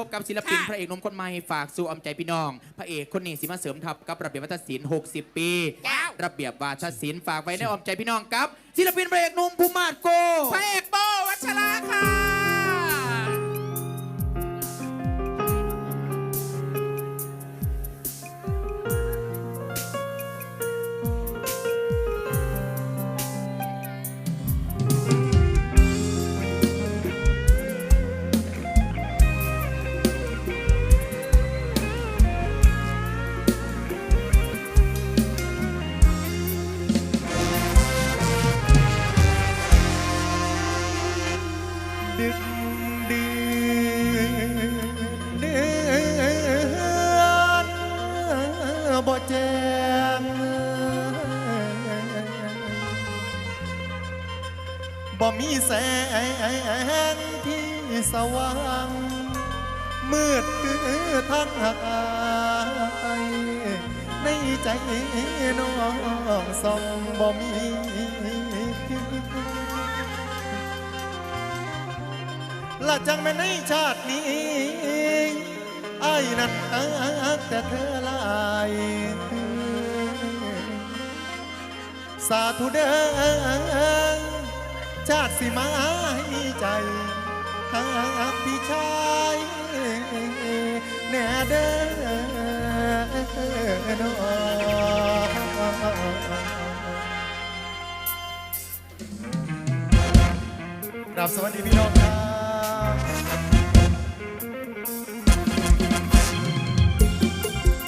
พบกับศิลปินค่ะพระเอกหนมคนใหม่ฝากสู่อำใจพี่น้อง พระเอกคนนี้สิมาเสริมทัพกับระเบียบวัฒนศิลป์60 ปีเจ้าระเบียบวาทศิลป์ฝากไว้ในอ้อมใจพี่น้องกับ ศิลปินพระเอกหนุ่มภูมาศโก พระเอกโบวัชราค่ะ บ่มีแสงที่สว่างมืดคือทางหายในใจน้องส่องบ่มีและจังแม่ในชาตินี้ไอ้นั้นแต่เธอลายสาธุเด้อ ชาติสิมาให้ใจหากพี่ชายแน่เด้อนองครับสวัสดีพี่น้องครับ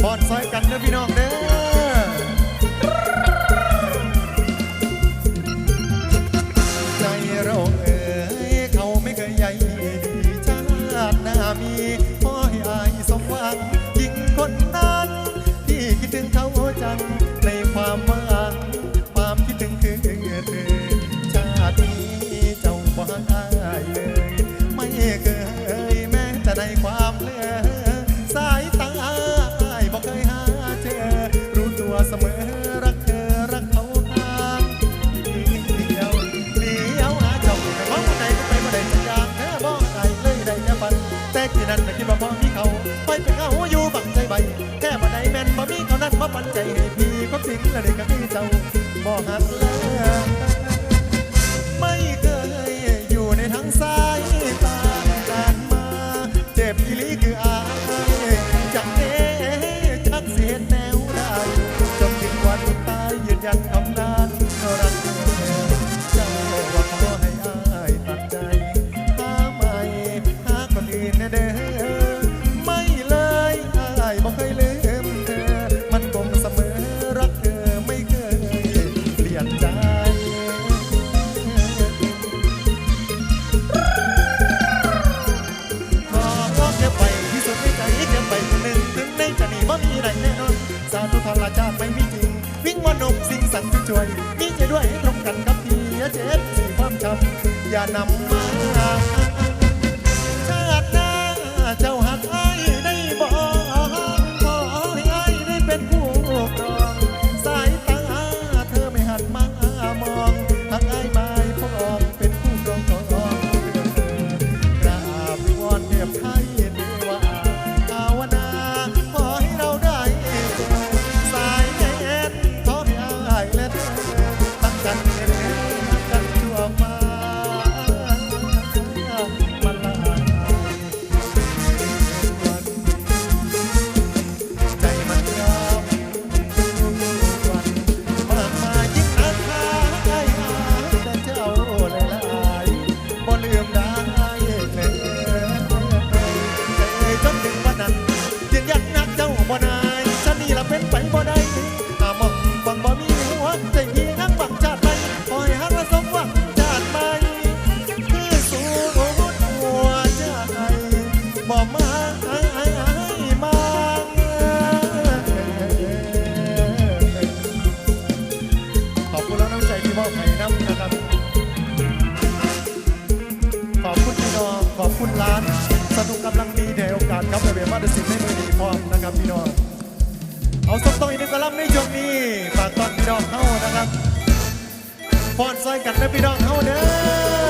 บอดซอยกันเด้อพี่น้องเด้อ ใหญ่ดีชาติหน้ามีพ่อให้อายสมหวังยิ่งคนนั้นที่คิดถึงเขาจังในความหวังความคิดถึงคือเธอชาตินี้เจ้าบ่หายเลยไม่เคยแม้แต่ในความเลือสายตาอายบ่เคยหาเจอรู้ตัวเสมอ พี่ก็จริงและได้กับพี่เจ้าบ่หักแล้ว ยนใจขอเก็บไปที่สุดในใจเก็บไปคนหนึ่งถึงในจะหนีว่ามีไรแน่นอนสาธุทรชาติไม่มีจริง วิ่งว่านกสิ่งสัตว์ช่วยมีใจะด้วยให้ตรงกันกับพี่อย่าเจ็บสี่ความช้ำอย่านำมา คุณล้าน สนุกกำลังดีในโอกาสครับเบียบมาตรศิลป์ในมือดีพร้อมนะครับพี่น้อง เอาสักต้องอีกหนึ่งกะลัมในช่วงนี้ฝากตอนพี่น้องเข้านะครับพรใส่กันนะพี่น้องเข้าเด้อ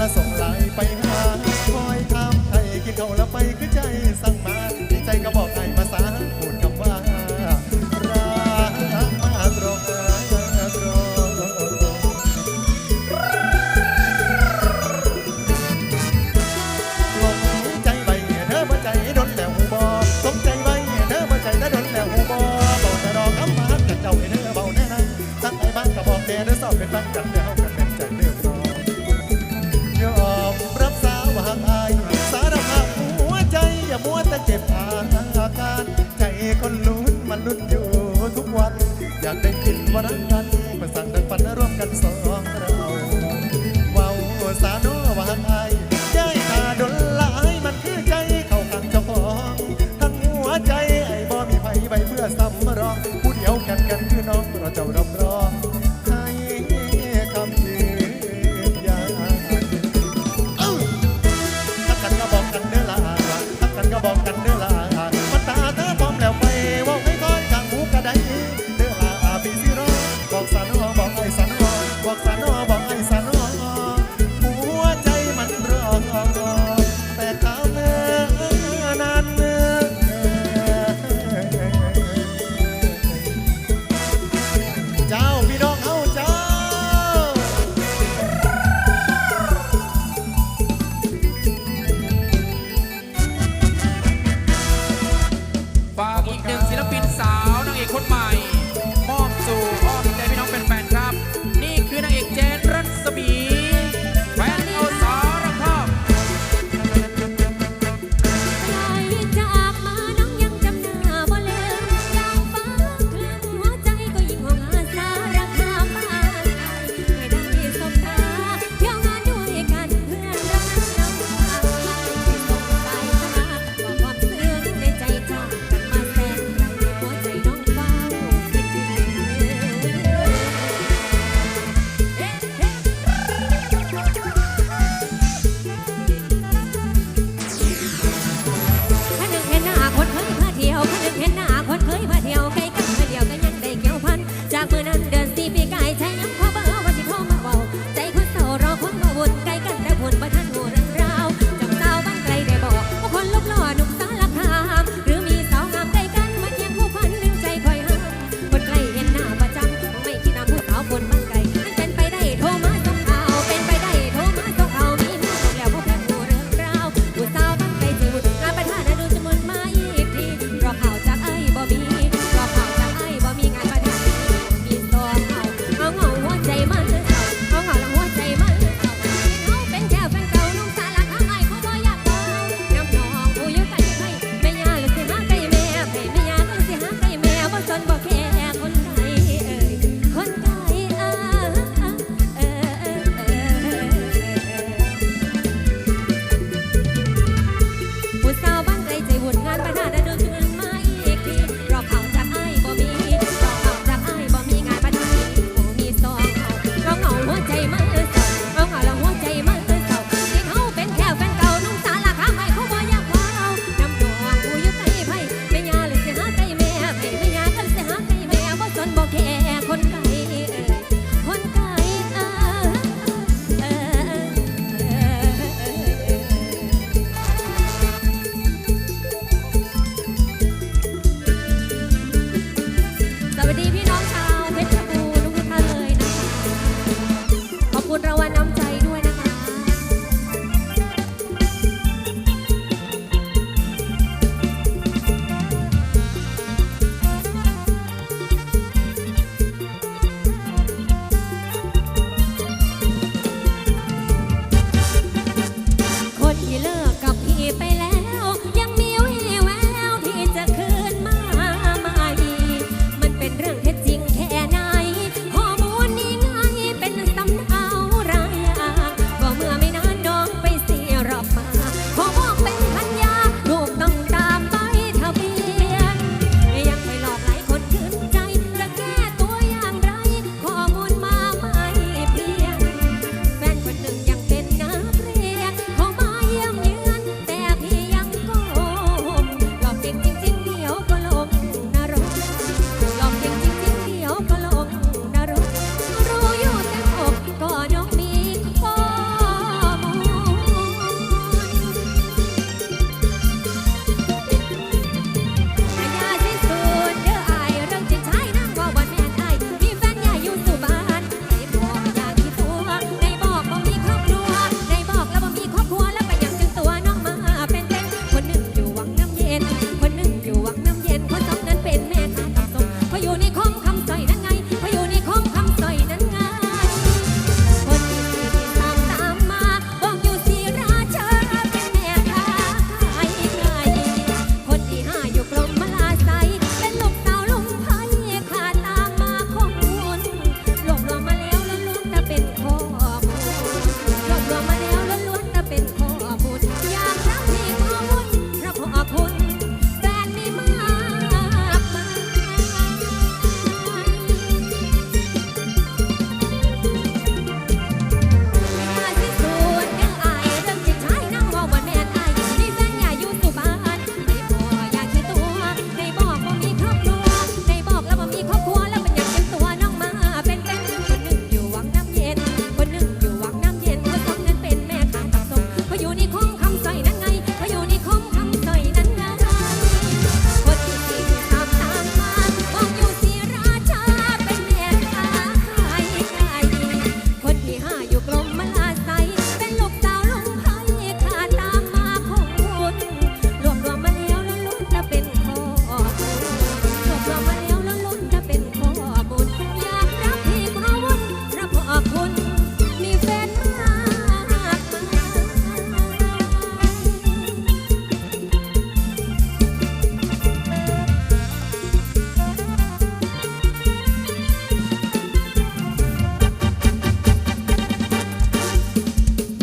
ละส่งไหลไปห